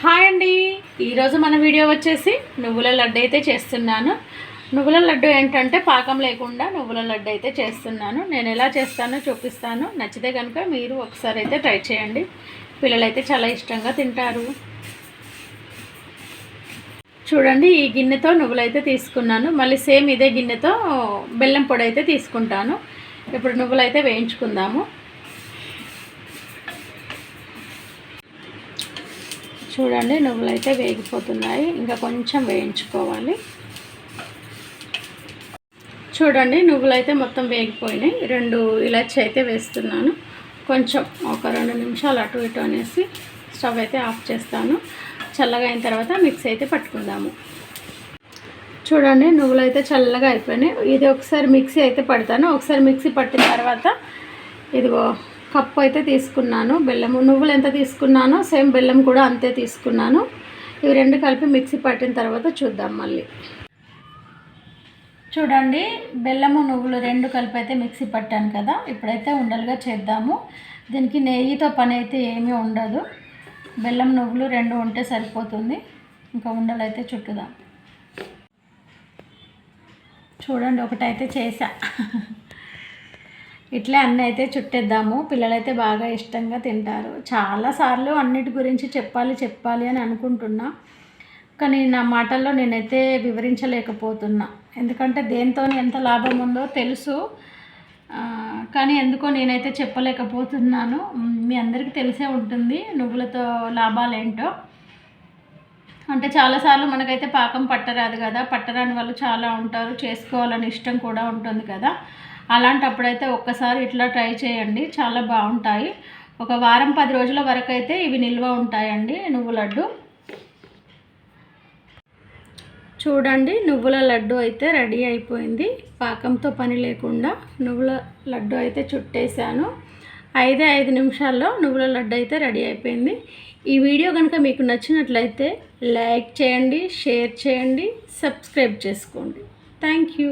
Hi అండి. ఈరోజు మన వీడియో వచ్చేసి నువ్వుల లడ్డు అయితే చేస్తున్నాను. నువ్వుల లడ్డు ఏంటంటే పాకం లేకుండా నువ్వుల లడ్డు అయితే చేస్తున్నాను. నేను ఎలా చేస్తానో చూపిస్తాను. నచ్చితే కనుక మీరు ఒకసారి అయితే ట్రై చేయండి. పిల్లలైతే చాలా ఇష్టంగా తింటారు. చూడండి ఈ గిన్నెతో నువ్వులైతే తీసుకున్నాను. మళ్ళీ సేమ్ ఇదే గిన్నెతో బెల్లం పొడి అయితే తీసుకుంటాను. ఇప్పుడు నువ్వులైతే వేయించుకుందాము. చూడండి నువ్వులు అయితే వేగిపోతున్నాయి. ఇంకా కొంచెం వేయించుకోవాలి. చూడండి నువ్వులు అయితే మొత్తం వేగిపోయినాయి. రెండు ఇలాచి అయితే వేస్తున్నాను. కొంచెం ఒక రెండు నిమిషాలు అటు ఇటు అనేసి స్టవ్ అయితే ఆఫ్ చేస్తాను. చల్లగా అయిన తర్వాత మిక్సీ అయితే పట్టుకుందాము. చూడండి నువ్వులు అయితే చల్లగా అయిపోయినాయి. ఇది ఒకసారి మిక్సీ అయితే పడతాను. ఒకసారి మిక్సీ పట్టిన తర్వాత ఇదిగో కప్పు అయితే తీసుకున్నాను బెల్లము. నువ్వులు ఎంత తీసుకున్నానో సేమ్ బెల్లం కూడా అంతే తీసుకున్నాను. ఇవి రెండు కలిపి మిక్సీ పట్టిన తర్వాత చూద్దాం మళ్ళీ. చూడండి బెల్లము నువ్వులు రెండు కలిపి అయితే మిక్సీ పట్టాను కదా. ఇప్పుడైతే ఉండలుగా చేద్దాము. దీనికి నెయ్యితో పని అయితే ఏమీ ఉండదు. బెల్లం నువ్వులు రెండు ఉంటే సరిపోతుంది. ఇంకా ఉండలు అయితే చుట్టుదాం. చూడండి ఒకటైతే చేసా. ఇట్లే అన్నీ అయితే చుట్టేద్దాము. పిల్లలైతే బాగా ఇష్టంగా తింటారు. చాలాసార్లు అన్నిటి గురించి చెప్పాలి చెప్పాలి అని అనుకుంటున్నా. కానీ నా మాటల్లో నేనైతే వివరించలేకపోతున్నా. ఎందుకంటే దేంతో ఎంత లాభం ఉందో తెలుసు. కానీ ఎందుకో నేనైతే చెప్పలేకపోతున్నాను. మీ అందరికీ తెలిసే ఉంటుంది నువ్వులతో లాభాలు ఏంటో అంటే చాలాసార్లు మనకైతే పాకం పట్టరాదు కదా. పట్టరాని వాళ్ళు చాలా ఉంటారు. చేసుకోవాలని ఇష్టం కూడా ఉంటుంది కదా. అలాంటప్పుడైతే ఒక్కసారి ఇట్లా ట్రై చేయండి. చాలా బాగుంటాయి. ఒక వారం పది రోజుల వరకు అయితే ఇవి నిల్వ ఉంటాయండి నువ్వు లడ్డు. చూడండి నువ్వుల లడ్డు అయితే రెడీ అయిపోయింది. పాకంతో పని లేకుండా నువ్వుల లడ్డు అయితే చుట్టేశాను. ఐదే ఐదు నిమిషాల్లో నువ్వుల లడ్డు అయితే రెడీ అయిపోయింది. ఈ వీడియో కనుక మీకు నచ్చినట్లయితే లైక్ చేయండి షేర్ చేయండి సబ్స్క్రైబ్ చేసుకోండి. Thank you.